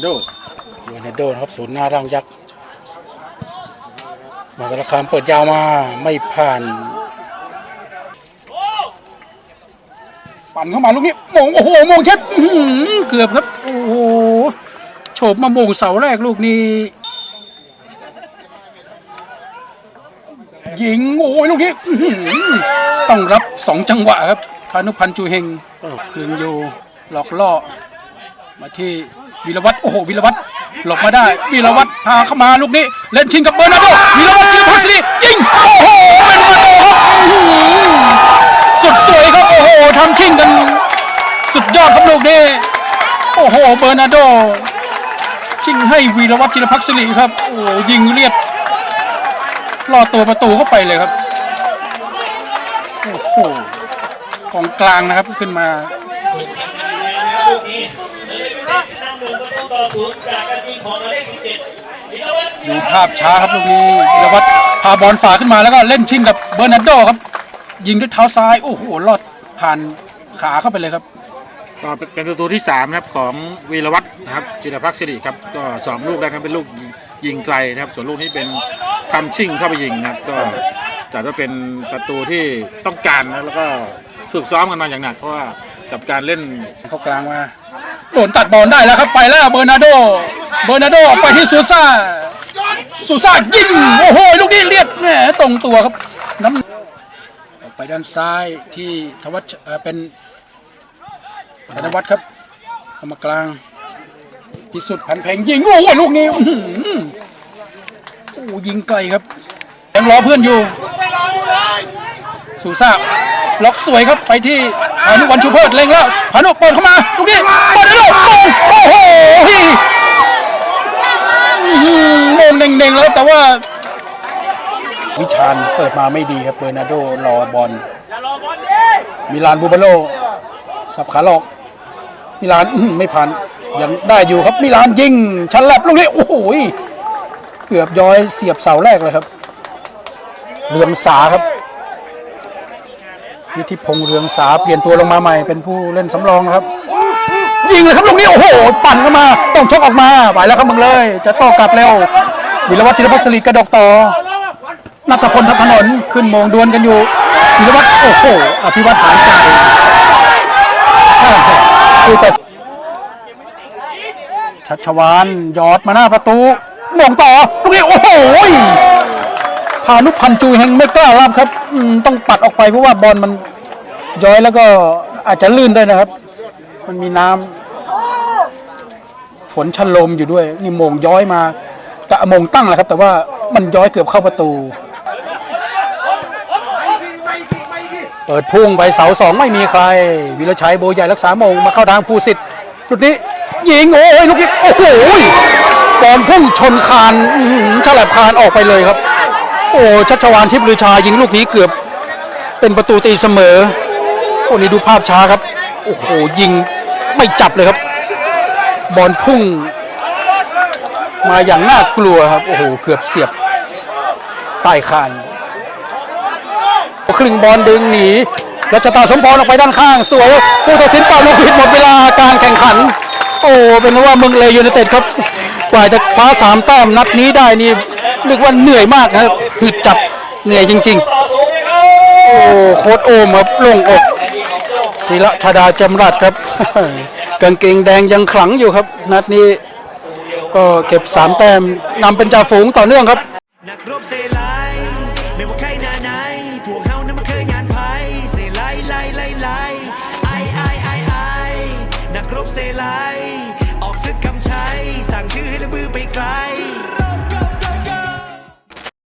นาโดเบอร์นาโดนะครับศูนย์หน้าร่างยักษ์มาสารคามเปิดยาวมาไม่ผ่าน ปั่นเข้ามาลูกนี้มงโอ้โหมงเช็ดอื้อหือเกือบครับ โอ้โหโฉบมาโมงเสาแรกลูกนี้ยิงโอ้ยลูกนี้อื้อหือต้องรับสองจังหวะครับพานุพันธ์จูเฮงเครืองโยหลอกล่อมาที่ วีรวัตรโอ้โหวีรวัตรหลบมาได้วีรวัตรพาเข้ามาลูกนี้เล่นชิงกับเบอร์นาโดวีรวัตรจิรพักดียิงโอ้โหเป็นประตูครับสุดสวยครับโอ้โหทำชิงกัน สุดยอดครับลูกนี้โอ้โหเบอร์นาโดชิงให้วีรวัตรจิรพักดีครับโอ้ยิงเลียดล่อตัวประตูเข้าไปเลยครับโอ้โหกองกลางนะครับขึ้นมา ตูต่อศูนย์จากการยิงของหมายเลขสิบเจ็ดวิรวัฒน์ดูภาพช้าครับลูกนี้ธีรวัตรพาบอลฝ่าขึ้นมาแล้วก็เล่นชิงกับเบอร์นาร์โดครับ ยิงด้วยเท้าซ้าย โอ้โหลอดผ่านขาเข้าไปเลยครับ ก็เป็นประตูที่3นะครับของวีรวัตรนะครับจิรพักดิ์สิริครับก็สองลูกแรกนั้นเป็นลูกยิงไกลนะครับส่วนลูกนี้เป็นทำชิ่งเข้าไปยิงนะครับก็จัดว่าเป็นประตูที่ต้องการนะแล้วก็ฝึกซ้อมกันมาอย่างหนักเพราะว่ากับการเล่นเข้ากลางมา โดนตัดบอลได้แล้วครับไปแล้วเบอร์นารโด เบอร์นารโดไปที่ซูซ่า ซูซ่ายิงโอ้โหลูกนี้เลียดแหมตรงตัวครับน้ำออกไปด้านซ้ายที่ทวัชเป็นธนวัฒน์ครับเข้ามากลางพิสุทธิ์พันเพงยิงโอ้โหลูกนี้โอ้ยิงไกลครับยังรอเพื่อนอยู่ ซูซ่าล็อกสวยครับไปที่ พานุวันชูเพิร์ดเล็งแล้วพานุเปิดเข้ามาลูกนี้บอลได้โดนโอ้โหอื้อหือโมงเน่งๆแล้วแต่ว่า วิชาญเปิดมาไม่ดีครับเบอร์นาโดรอบอลมิลานบูบาโลสับขาหลอกมิลานไม่ผ่านยังได้อยู่ครับมิลานยิงชันแลบลูกนี้โอ้โหเกือบย้อยเสียบเสาแรกเลยครับเรืองสาครับ นิธิพงษ์เรืองสาเปลี่ยนตัวลงมาใหม่เป็นผู้เล่นสำรองนะครับ ยิงเลยครับลูกนี้โอ้โห ปั่นเข้ามา ต้องชกออกมาไปแล้วครับมึงเลย จะโต้กลับเร็ววิรวัตรจิรพักดิ์สลีกระดกต่อนัทพลทัพถนนขึ้นมงดวลกันอยู่วิรวัตรโอ้โหอภิวัตรหานใจคือแต่ชัชวานยอดมาหน้าประตูมงต่อลูกนี้โอ้โหานุพันธ์จูเฮงไม่กล้ารับครับต้องปัดออกไปเพราะว่าบอลมันย้อยแล้วก็อาจจะลื่นได้นะครับ มันมีน้ำฝนชะลมอยู่ด้วย นี่มงย้อยมากะมงตั้งแหละครับ แต่ว่ามันย้อยเกือบเข้าประตู เปิดพุ่งไปเสาสองไม่มีใคร วิรชัยโบใหญ่รักษามงมาเข้าทางภูสิทธิ์จุดนี้ยิงโอ้ยลูกนี้โอ้โหบอลพุ่งชนคานฉลับคานออกไปเลยครับ โอ้ชัชวานทิพย์ลือชายิงลูกนี้เกือบเป็นประตูตีเสมอ โอ้นี่ดูภาพช้าครับ โอ้โหยิงไม่จับเลยครับ บอลพุ่ง มาอย่างน่ากลัวครับ โอ้โหเกือบเสียบใต้คานครึ่งบอลดึงหนีรัชตาสมพรออกไปด้านข้าง สวยผู้ตัดสินเป่าลูกผิดหมดเวลาการแข่งขัน โอ้เป็นว่าเมืองเลยยูไนเต็ดครับ กว่าจะคว้าสามแต้มนัดนี้ได้นี่เรียกว่าเหนื่อยมากนะครับหืดจับเหนื่อยจริงๆต่อศูนย์เลยครับโอ้โคตรโอมครับลงอกธีระธาดาจำรัดครับ กางเกงแดงยังขลังอยู่ครับ นัดนี้ก็เก็บสามแต้มนำเป็นจ่าฝูงต่อเนื่องครับนักรบเซไลไม่ว่าใครนาไหนพวกเฮานั้นมันเคยงานไพ่เซไลไลไลไลไอไอไอไอนักรบเซไลางชื่อให้ละบือไปไกล